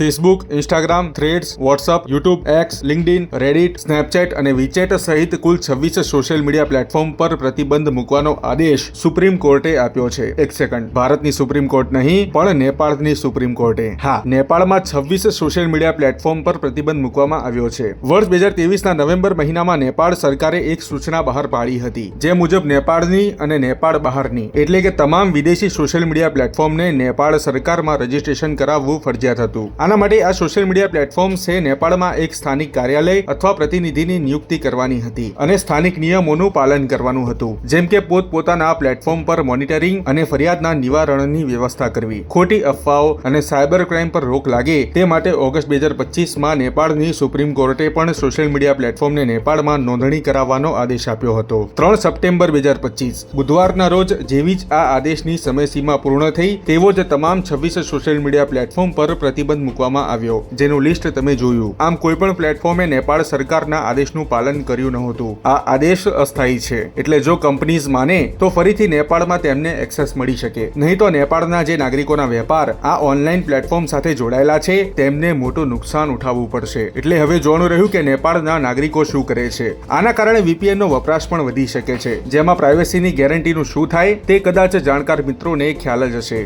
Facebook Instagram Threads WhatsApp YouTube X LinkedIn Reddit Snapchat અને WeChat સહિત કુલ છવ્વીસ social media platform પર પ્રતિબંધ મૂકવાનો આદેશ સુપ્રીમ કોર્ટે આપ્યો છે. એક સેકન્ડ ભારતની સુપ્રીમ કોર્ટ નહીં, પણ નેપાળની સુપ્રીમ કોર્ટે. હા, નેપાળમાં છવ્વીસ સોશિયલ મીડિયા પ્લેટફોર્મ પર પ્રતિબંધ મૂકવામાં આવ્યો છે. વર્ષ બે હજાર તેવીસના નવેમ્બર મહિનામાં નેપાળ સરકારે એક સૂચના બહાર પાડી હતી, જે મુજબ નેપાળની અને નેપાળ બહારની, એટલે કે તમામ વિદેશી સોશિયલ મીડિયા પ્લેટફોર્મને નેપાળ સરકારમાં રજીસ્ટ્રેશન કરાવવું ફરજિયાત હતું. આના માટે આ સોશિયલ મીડિયા પ્લેટફોર્મ્સે નેપાળમાં એક સ્થાનિક કાર્યાલય અથવા પ્રતિનિધિની નિયુક્તિ કરવાની હતી અને સ્થાનિક નિયમોનું પાલન કરવાનું હતું. જેમ કે પોતપોતાના પ્લેટફોર્મ પર મોનિટરિંગ અને ફરિયાદના નિવારણની વ્યવસ્થા કરવી. ખોટી અફવાઓ અને સાયબર ક્રાઇમ પર રોક લાગે તે માટે ઓગસ્ટ બે હજાર પચીસમાં નેપાળની સુપ્રીમ કોર્ટે પણ સોશિયલ મીડિયા પ્લેટફોર્મને નેપાળમાં નોંધણી કરાવવાનો આદેશ આપ્યો હતો. ત્રણ સપ્ટેમ્બર બે હજાર પચીસ, બુધવારના રોજ જેવી જ આ આદેશની સમયસીમા પૂર્ણ થઈ તેવો જ તમામ છવ્વીસ સોશિયલ મીડિયા પ્લેટફોર્મ પર પ્રતિબંધ મૂકવામાં આવ્યો, જેનું લિસ્ટ તમે જોયું. આમ કોઈ પણ પ્લેટફોર્મે નેપાળ સરકારના આદેશનું પાલન કર્યું નહોતું. આ આદેશ અસ્થાયી છે. એટલે જો કંપનીઝ માને, તો ફરીથી નેપાળમાં તેમને એક્સેસ મળી શકે. નહીં તો નેપાળના જે નાગરિકોના વેપાર આ ઓનલાઈન પ્લેટફોર્મ સાથે જોડાયેલા છે, તેમને મોટું નુકસાન ઉઠાવવું પડશે. એટલે હવે જોવાનું રહ્યું કે નેપાળના નાગરિકો શું કરે છે. આના કારણે વીપીએનનો વપરાશ પણ વધી શકે છે. જેમાં પ્રાઇવેસીની ગેરંટીનું શું થાય, તે કદાચ જાણકાર મિત્રોને ખ્યાલ જ હશે.